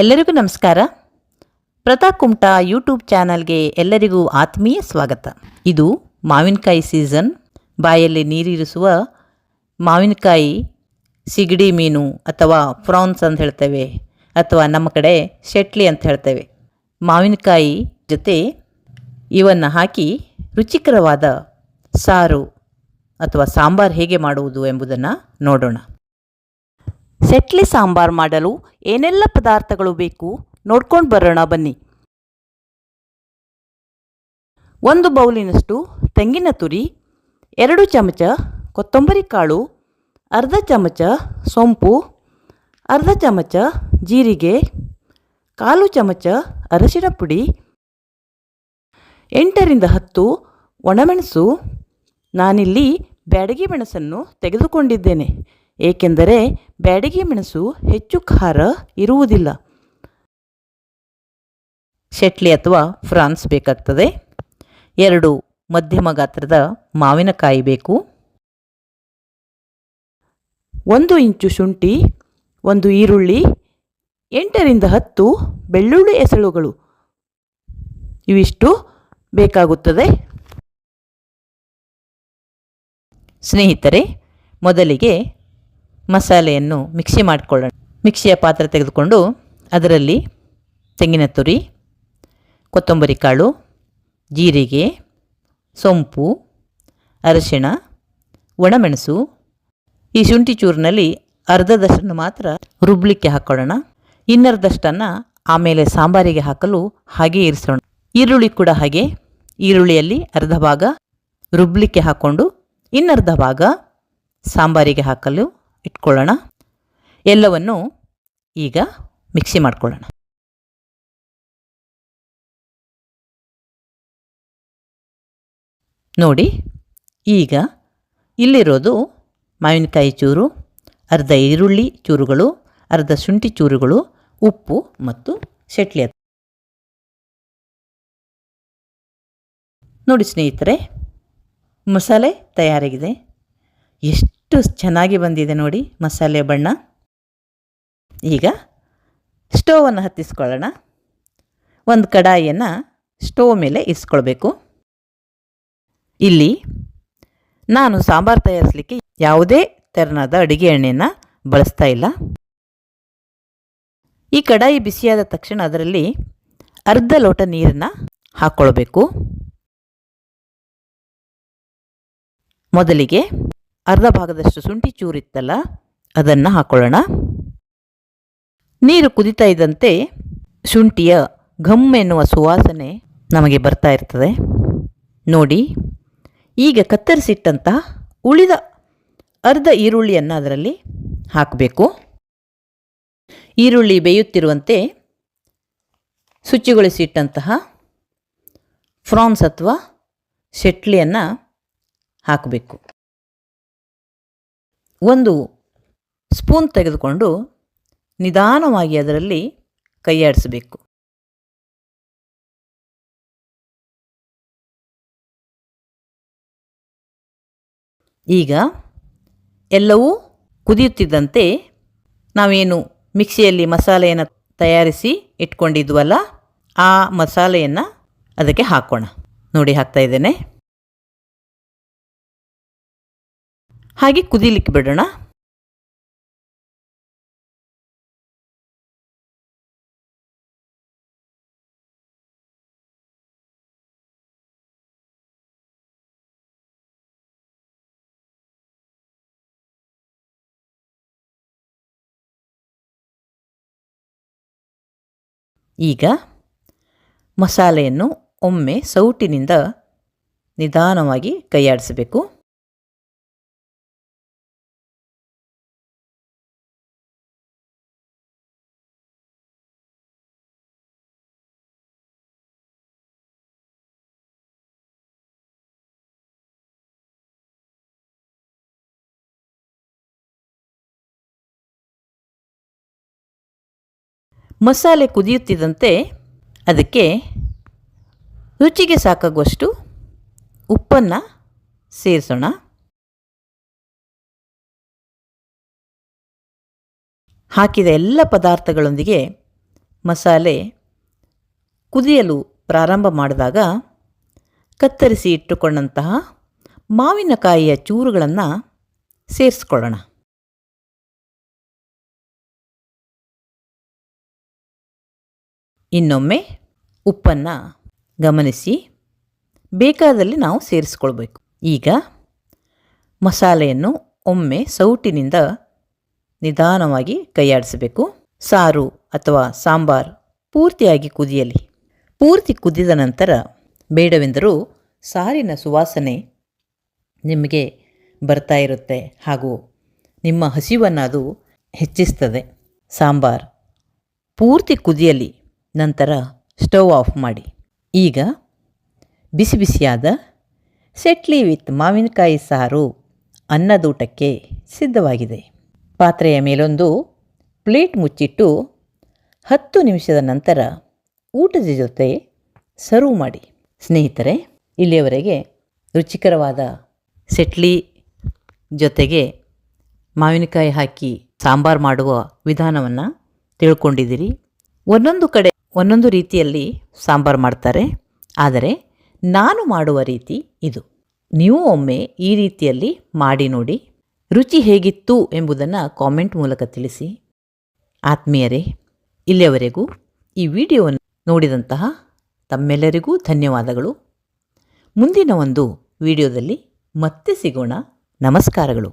ಎಲ್ಲರಿಗೂ ನಮಸ್ಕಾರ. ಪ್ರತಾಪ್ ಕುಮಟಾ ಯೂಟ್ಯೂಬ್ ಚಾನಲ್ಗೆ ಎಲ್ಲರಿಗೂ ಆತ್ಮೀಯ ಸ್ವಾಗತ. ಇದು ಮಾವಿನಕಾಯಿ ಸೀಸನ್. ಬಾಯಲ್ಲಿ ನೀರಿರಿಸುವ ಮಾವಿನಕಾಯಿ, ಸಿಗಡಿ ಮೀನು ಅಥವಾ ಫ್ರಾನ್ಸ್ ಅಂತ ಹೇಳ್ತೇವೆ, ಅಥವಾ ನಮ್ಮ ಕಡೆ ಶೆಟ್ಲಿ ಅಂತ ಹೇಳ್ತೇವೆ. ಮಾವಿನಕಾಯಿ ಜೊತೆ ಇವನ್ನು ಹಾಕಿ ರುಚಿಕರವಾದ ಸಾರು ಅಥವಾ ಸಾಂಬಾರು ಹೇಗೆ ಮಾಡುವುದು ಎಂಬುದನ್ನು ನೋಡೋಣ. ಸೆಟ್ಲಿ ಸಾಂಬಾರ್ ಮಾಡಲು ಏನೆಲ್ಲ ಪದಾರ್ಥಗಳು ಬೇಕು ನೋಡ್ಕೊಂಡು ಬರೋಣ ಬನ್ನಿ. ಒಂದು ಬೌಲಿನಷ್ಟು ತೆಂಗಿನ ತುರಿ, ಎರಡು ಚಮಚ ಕೊತ್ತಂಬರಿ ಕಾಳು, ಅರ್ಧ ಚಮಚ ಸೊಂಪು, ಅರ್ಧ ಚಮಚ ಜೀರಿಗೆ, ಕಾಲು ಚಮಚ ಅರಶಿನ ಪುಡಿ, ಎಂಟರಿಂದ ಹತ್ತು ಒಣಮೆಣಸು. ನಾನಿಲ್ಲಿ ಬ್ಯಾಡಗಿ ಮೆಣಸನ್ನು ತೆಗೆದುಕೊಂಡಿದ್ದೇನೆ. ಏಕೆಂದರೆ ಬ್ಯಾಡಗಿ ಮೆಣಸು ಹೆಚ್ಚು ಖಾರ ಇರುವುದಿಲ್ಲ. ಶೆಟ್ಲಿ ಅಥವಾ ಫ್ರಾನ್ಸ್ ಬೇಕಾಗ್ತದೆ. ಎರಡು, ಮಧ್ಯಮ ಗಾತ್ರದ ಮಾವಿನಕಾಯಿ ಬೇಕು. ಒಂದು ಇಂಚು ಶುಂಠಿ, ಒಂದು ಈರುಳ್ಳಿ, ಎಂಟರಿಂದ ಹತ್ತು ಬೆಳ್ಳುಳ್ಳಿ ಎಸಳುಗಳು ಇವಿಷ್ಟು ಬೇಕಾಗುತ್ತದೆ. ಸ್ನೇಹಿತರೆ, ಮೊದಲಿಗೆ ಮಸಾಲೆಯನ್ನು ಮಿಕ್ಸಿ ಮಾಡಿಕೊಳ್ಳೋಣ. ಮಿಕ್ಸಿಯ ಪಾತ್ರೆ ತೆಗೆದುಕೊಂಡು ಅದರಲ್ಲಿ ತೆಂಗಿನ ತುರಿ, ಕೊತ್ತಂಬರಿ ಕಾಳು, ಜೀರಿಗೆ, ಸೊಂಪು, ಅರಿಶಿಣ, ಒಣಮೆಣಸು. ಈ ಶುಂಠಿ ಚೂರಿನಲ್ಲಿ ಅರ್ಧದಷ್ಟನ್ನು ಮಾತ್ರ ರುಬ್ಲಿಕ್ಕೆ ಹಾಕ್ಕೊಳ್ಳೋಣ ಇನ್ನರ್ಧಷ್ಟನ್ನು ಆಮೇಲೆ ಸಾಂಬಾರಿಗೆ ಹಾಕಲು ಹಾಗೆ ಇರಿಸೋಣ. ಈರುಳ್ಳಿ ಕೂಡ ಹಾಗೆ. ಈರುಳ್ಳಿಯಲ್ಲಿ ಅರ್ಧ ಭಾಗ ರುಬ್ಲಿಕ್ಕೆ ಹಾಕ್ಕೊಂಡು ಇನ್ನರ್ಧ ಭಾಗ ಸಾಂಬಾರಿಗೆ ಹಾಕಲು ಇಟ್ಕೊಳ್ಳೋಣ. ಎಲ್ಲವನ್ನು ಈಗ ಮಿಕ್ಸಿ ಮಾಡ್ಕೊಳ್ಳೋಣ. ನೋಡಿ, ಈಗ ಇಲ್ಲಿರೋದು ಮಾವಿನಕಾಯಿ ಚೂರು, ಅರ್ಧ ಈರುಳ್ಳಿ ಚೂರುಗಳು, ಅರ್ಧ ಶುಂಠಿ ಚೂರುಗಳು, ಉಪ್ಪು ಮತ್ತು ಶೆಟ್ಲಿ ನೋಡಿ ಸ್ನೇಹಿತರೆ, ಮಸಾಲೆ ತಯಾರಾಗಿದೆ. ಎಷ್ಟು ಚೆನ್ನಾಗಿ ಬಂದಿದೆ ನೋಡಿ ಮಸಾಲೆ ಬಣ್ಣ. ಈಗ ಸ್ಟೋವನ್ನು ಹತ್ತಿಸ್ಕೊಳ್ಳೋಣ. ಒಂದು ಕಡಾಯಿಯನ್ನು ಸ್ಟೋವ್ ಮೇಲೆ ಇರಿಸ್ಕೊಳ್ಬೇಕು. ಇಲ್ಲಿ ನಾನು ಸಾಂಬಾರು ತಯಾರಿಸಲಿಕ್ಕೆ ಯಾವುದೇ ತೆರನಾದ ಅಡುಗೆ ಎಣ್ಣೆಯನ್ನು ಬಳಸ್ತಾ ಇಲ್ಲ. ಈ ಕಡಾಯಿ ಬಿಸಿಯಾದ ತಕ್ಷಣ ಅದರಲ್ಲಿ ಅರ್ಧ ಲೋಟ ನೀರನ್ನು ಹಾಕ್ಕೊಳ್ಬೇಕು. ಮೊದಲಿಗೆ ಅರ್ಧ ಭಾಗದಷ್ಟು ಶುಂಠಿ ಚೂರಿತ್ತಲ್ಲ, ಅದನ್ನು ಹಾಕೊಳ್ಳೋಣ. ನೀರು ಕುದಿತಾ ಇದ್ದಂತೆ ಶುಂಠಿಯ ಘಮ್ ಎನ್ನುವ ಸುವಾಸನೆ ನಮಗೆ ಬರ್ತಾ ಇರ್ತದೆ. ನೋಡಿ, ಈಗ ಕತ್ತರಿಸಿಟ್ಟಂತಹ ಉಳಿದ ಅರ್ಧ ಈರುಳ್ಳಿಯನ್ನು ಅದರಲ್ಲಿ ಹಾಕಬೇಕು. ಈರುಳ್ಳಿ ಬೇಯುತ್ತಿರುವಂತೆ ಶುಚಿಗೊಳಿಸಿಟ್ಟಂತಹ ಫ್ರಾನ್ಸ್ ಅಥವಾ ಶೆಟ್ಲಿಯನ್ನು ಹಾಕಬೇಕು. ಒಂದು ಸ್ಪೂನ್ ತೆಗೆದುಕೊಂಡು ನಿಧಾನವಾಗಿ ಅದರಲ್ಲಿ ಕೈಯಾಡಿಸಬೇಕು. ಈಗ ಎಲ್ಲವೂ ಕುದಿಯುತ್ತಿದ್ದಂತೆ ನಾವೇನು ಮಿಕ್ಸಿಯಲ್ಲಿ ಮಸಾಲೆಯನ್ನು ತಯಾರಿಸಿ ಇಟ್ಕೊಂಡಿದ್ವಲ್ಲ, ಆ ಮಸಾಲೆಯನ್ನು ಅದಕ್ಕೆ ಹಾಕೋಣ. ನೋಡಿ, ಹಾಕ್ತಾ ಇದ್ದೇನೆ. ಹಾಗೆ ಕುದಿಲಿಕ್ಕೆ ಬಿಡೋಣ. ಈಗ ಮಸಾಲೆಯನ್ನು ಒಮ್ಮೆ ಸೌಟಿನಿಂದ ನಿಧಾನವಾಗಿ ಕೈಯಾಡಿಸಬೇಕು. ಮಸಾಲೆ ಕುದಿಯುತ್ತಿದ್ದಂತೆ ಅದಕ್ಕೆ ರುಚಿಗೆ ಸಾಕಾಗುವಷ್ಟು ಉಪ್ಪನ್ನು ಸೇರಿಸೋಣ. ಹಾಕಿದ ಎಲ್ಲ ಪದಾರ್ಥಗಳೊಂದಿಗೆ ಮಸಾಲೆ ಕುದಿಯಲು ಪ್ರಾರಂಭ ಮಾಡಿದಾಗ ಕತ್ತರಿಸಿ ಇಟ್ಟುಕೊಂಡಂತಹ ಮಾವಿನಕಾಯಿಯ ಚೂರುಗಳನ್ನು ಸೇರಿಸ್ಕೊಳ್ಳೋಣ. ಇನ್ನೊಮ್ಮೆ ಉಪ್ಪನ್ನು ಗಮನಿಸಿ. ಬೇಕಾದಲ್ಲಿ ನಾವು ಸೇರಿಸ್ಕೊಳ್ಬೇಕು. ಈಗ ಮಸಾಲೆಯನ್ನು ಒಮ್ಮೆ ಸೌಟಿನಿಂದ ನಿಧಾನವಾಗಿ ಕೈಯಾಡಿಸಬೇಕು. ಸಾರು ಅಥವಾ ಸಾಂಬಾರು ಪೂರ್ತಿಯಾಗಿ ಕುದಿಯಲಿ. ಪೂರ್ತಿ ಕುದಿದ ನಂತರ ಬೇಡವೆಂದರೂ ಸಾರಿನ ಸುವಾಸನೆ ನಿಮಗೆ ಬರ್ತಾ ಇರುತ್ತೆ ಹಾಗೂ ನಿಮ್ಮ ಹಸಿವನ್ನು ಅದು ಹೆಚ್ಚಿಸ್ತದೆ. ಸಾಂಬಾರ್ ಪೂರ್ತಿ ಕುದಿಯಲಿ. ನಂತರ ಸ್ಟವ್ ಆಫ್ ಮಾಡಿ. ಈಗ ಬಿಸಿ ಬಿಸಿಯಾದ ಸೆಟ್ಲಿ ವಿತ್ ಮಾವಿನಕಾಯಿ ಸಾರು ಅನ್ನದೂಟಕ್ಕೆ ಸಿದ್ಧವಾಗಿದೆ. ಪಾತ್ರೆಯ ಮೇಲೊಂದು ಪ್ಲೇಟ್ ಮುಚ್ಚಿಟ್ಟು ಹತ್ತು ನಿಮಿಷದ ನಂತರ ಊಟದ ಜೊತೆ ಸರ್ವ್ ಮಾಡಿ. ಸ್ನೇಹಿತರೆ, ಇಲ್ಲಿಯವರೆಗೆ ರುಚಿಕರವಾದ ಸೆಟ್ಲಿ ಜೊತೆಗೆ ಮಾವಿನಕಾಯಿ ಹಾಕಿ ಸಾಂಬಾರು ಮಾಡುವ ವಿಧಾನವನ್ನು ತಿಳ್ಕೊಂಡಿದ್ದೀರಿ. ಒಂದೊಂದು ಕಡೆ ಒಂದೊಂದು ರೀತಿಯಲ್ಲಿ ಸಾಂಬಾರು ಮಾಡ್ತಾರೆ. ಆದರೆ ನಾನು ಮಾಡುವ ರೀತಿ ಇದು. ನೀವು ಒಮ್ಮೆ ಈ ರೀತಿಯಲ್ಲಿ ಮಾಡಿ ನೋಡಿ. ರುಚಿ ಹೇಗಿತ್ತು ಎಂಬುದನ್ನು ಕಾಮೆಂಟ್ ಮೂಲಕ ತಿಳಿಸಿ. ಆತ್ಮೀಯರೇ, ಇಲ್ಲಿಯವರೆಗೂ ಈ ವಿಡಿಯೋವನ್ನು ನೋಡಿದಂತಹ ತಮ್ಮೆಲ್ಲರಿಗೂ ಧನ್ಯವಾದಗಳು. ಮುಂದಿನ ಒಂದು ವಿಡಿಯೋದಲ್ಲಿ ಮತ್ತೆ ಸಿಗೋಣ. ನಮಸ್ಕಾರಗಳು.